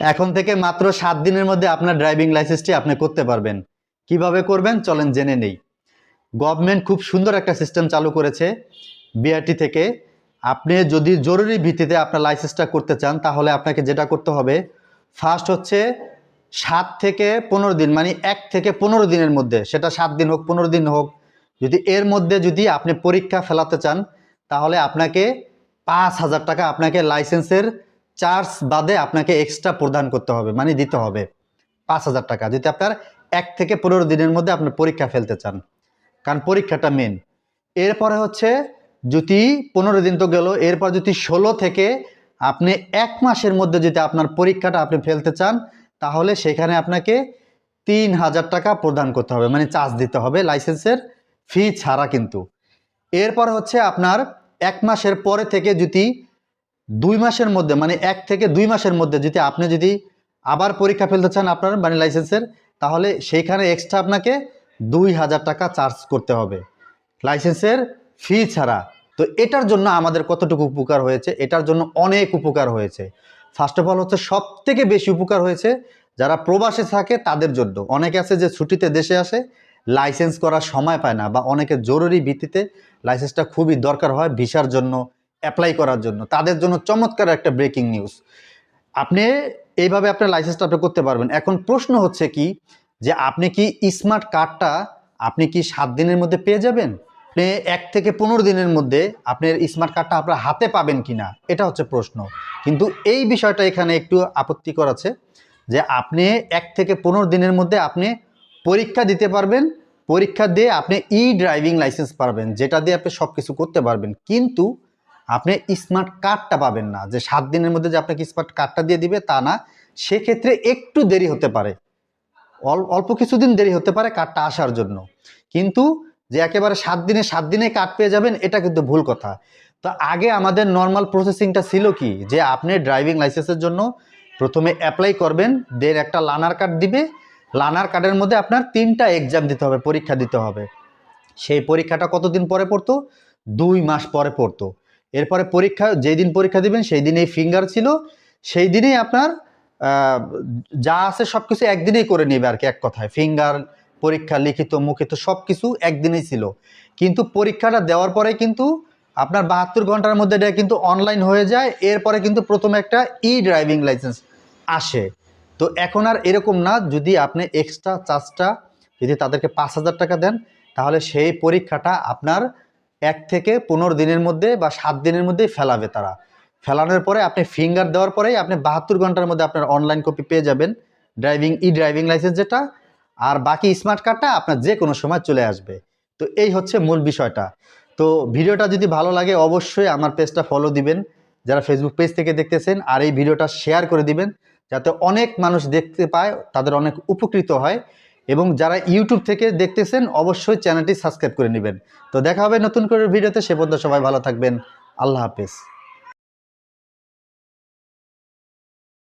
এখন থেকে মাত্র সাত দিনের মধ্যে আপনার ড্রাইভিং লাইসেন্সটি আপনি করতে পারবেন। কীভাবে করবেন চলেন জেনে নেই। গভর্নমেন্ট খুব সুন্দর একটা সিস্টেম চালু করেছে বিআরটি থেকে। আপনি যদি জরুরি ভিত্তিতে আপনার লাইসেন্সটা করতে চান, তাহলে আপনাকে যেটা করতে হবে ফার্স্ট হচ্ছে সাত থেকে পনেরো দিন মানে এক থেকে পনেরো দিনের মধ্যে, সেটা সাত দিন হোক, পনেরো দিন হোক, যদি এর মধ্যে যদি আপনি পরীক্ষা ফেলাতে চান, তাহলে আপনাকে পাঁচ হাজার টাকা আপনাকে লাইসেন্সের চার্জ বাদে আপনাকে এক্সট্রা প্রদান করতে হবে মানে দিতে হবে। পাঁচ হাজার টাকা। যদি আপনার এক থেকে পনেরো দিনের মধ্যে আপনি পরীক্ষা ফেলতে চান, কারণ পরীক্ষাটা মেন এরপরে হচ্ছে, যদি পনেরো দিন তো গেল, এরপর যদি ষোলো থেকে আপনি এক মাসের মধ্যে যদি আপনার পরীক্ষাটা আপনি ফেলতে চান, তাহলে সেখানে আপনাকে তিন হাজার টাকা প্রদান করতে হবে মানে চার্জ দিতে হবে লাইসেন্সের ফি ছাড়া কিন্তু। এরপর হচ্ছে আপনার এক মাসের পরে থেকে যদি দুই মাসের মধ্যে মানে এক থেকে দুই মাসের মধ্যে যদি আপনি যদি আবার পরীক্ষা ফেলতে চান আপনার মানে লাইসেন্সের তাহলে সেইখানে এক্সট্রা আপনাকে দুই হাজার টাকা চার্জ করতে হবে। লাইসেন্সের ফি ছাড়া। তো এটার জন্য আমাদের কতটুকু উপকার হয়েছে? এটার জন্য অনেক উপকার হয়েছে। ফার্স্ট অফ অল হচ্ছে সব থেকে বেশি উপকার হয়েছে যারা প্রবাসে থাকে তাদের জন্য। অনেকে আছে যে ছুটিতে দেশে আসে লাইসেন্স করার সময় পায় না বা অনেকে জরুরি ভিত্তিতে লাইসেন্সটা খুবই দরকার হয় ভিসার জন্য অ্যাপ্লাই করার জন্য। তাদের জন্য চমৎকার একটা ব্রেকিং নিউজ আপনি এইভাবে আপনার লাইসেন্সটা আপনি করতে পারবেন। এখন প্রশ্ন হচ্ছে কি, যে আপনি কি স্মার্ট কার্ডটা আপনি কি সাত দিনের মধ্যে পেয়ে যাবেন? আপনি এক থেকে পনেরো দিনের মধ্যে আপনার স্মার্ট কার্ডটা আপনার হাতে পাবেন কি না এটা হচ্ছে প্রশ্ন। কিন্তু এই বিষয়টা এখানে একটু আপত্তিকর আছে, যে আপনি এক থেকে পনেরো দিনের মধ্যে আপনি পরীক্ষা দিতে পারবেন, পরীক্ষা দিয়ে আপনি ই ড্রাইভিং লাইসেন্স পারবেন, যেটা দিয়ে আপনি সব কিছু করতে পারবেন। কিন্তু আপনি স্মার্ট কার্ডটা পাবেন না। যে সাত দিনের মধ্যে যে আপনাকে স্মার্ট কার্ডটা দিয়ে দিবে, তা না। সেক্ষেত্রে একটু দেরি হতে পারে। অল- অল্প কিছুদিন দেরি হতে পারে কার্ডটা আসার জন্য। কিন্তু যে একেবারে সাত দিনে সাত দিনে কার্ড পেয়ে যাবেন, এটা কিন্তু ভুল কথা। তো আগে আমাদের নর্মাল প্রসেসিংটা ছিল কি? যে আপনি ড্রাইভিং লাইসেন্সের জন্য প্রথমে অ্যাপ্লাই করবেন দেন একটা লানার কার্ড দিবে। লানার কার্ডের মধ্যে আপনার তিনটা এক্সাম দিতে হবে, পরীক্ষা দিতে হবে। সেই পরীক্ষাটা কতদিন পরে পড়তো? দুই মাস পরে পড়তো। এরপরে পরীক্ষা যেই দিন পরীক্ষা দিবেন সেই দিনেই ফিঙ্গার ছিল সেই দিনেই আপনার যা আছে সব কিছু একদিনেই করে নেবে আর কি এক কথায়। ফিঙ্গার পরীক্ষা, লিখিত, মুখিত সব কিছু একদিনেই ছিল। কিন্তু পরীক্ষাটা দেওয়ার পরে কিন্তু আপনার বাহাত্তর ঘণ্টার মধ্যে এটা কিন্তু অনলাইন হয়ে যায়, এরপরে কিন্তু প্রথমে একটা ই ড্রাইভিং লাইসেন্স আসে। তো এখন আর এরকম না, যদি আপনি এক্সট্রা চার্জটা যদি তাদেরকে পাঁচ হাজার টাকা দেন, তাহলে সেই পরীক্ষাটা আপনার এক থেকে পনেরো দিনের মধ্যে বা সাত দিনের মধ্যেই ফেলাবে তারা। ফেলানোর পরে আপনি ফিঙ্গার দেওয়ার পরেই আপনি বাহাত্তর ঘণ্টার মধ্যে আপনার অনলাইন কপি পেয়ে যাবেন। ড্রাইভিং ই ড্রাইভিং লাইসেন্স যেটা, আর বাকি স্মার্ট কার্ডটা আপনার যে কোনো সময় চলে আসবে। তো এই হচ্ছে মূল বিষয়টা। তো ভিডিওটা যদি ভালো লাগে অবশ্যই আমার পেজটা ফলো দিবেন। যারা ফেসবুক পেজ থেকে দেখতেছেন, আর এই ভিডিওটা শেয়ার করে দিবেন। যাতে অনেক মানুষ দেখতে পায়, তাদের অনেক উপকৃত হয়। এবং যারা ইউটিউব থেকে দেখতেছেন, অবশ্যই চ্যানেলটি সাবস্ক্রাইব করে নেবেন। তো দেখা হবে নতুন করে ভিডিওতে, সে পর্যন্ত সবাই ভালো থাকবেন। আল্লাহ হাফেজ।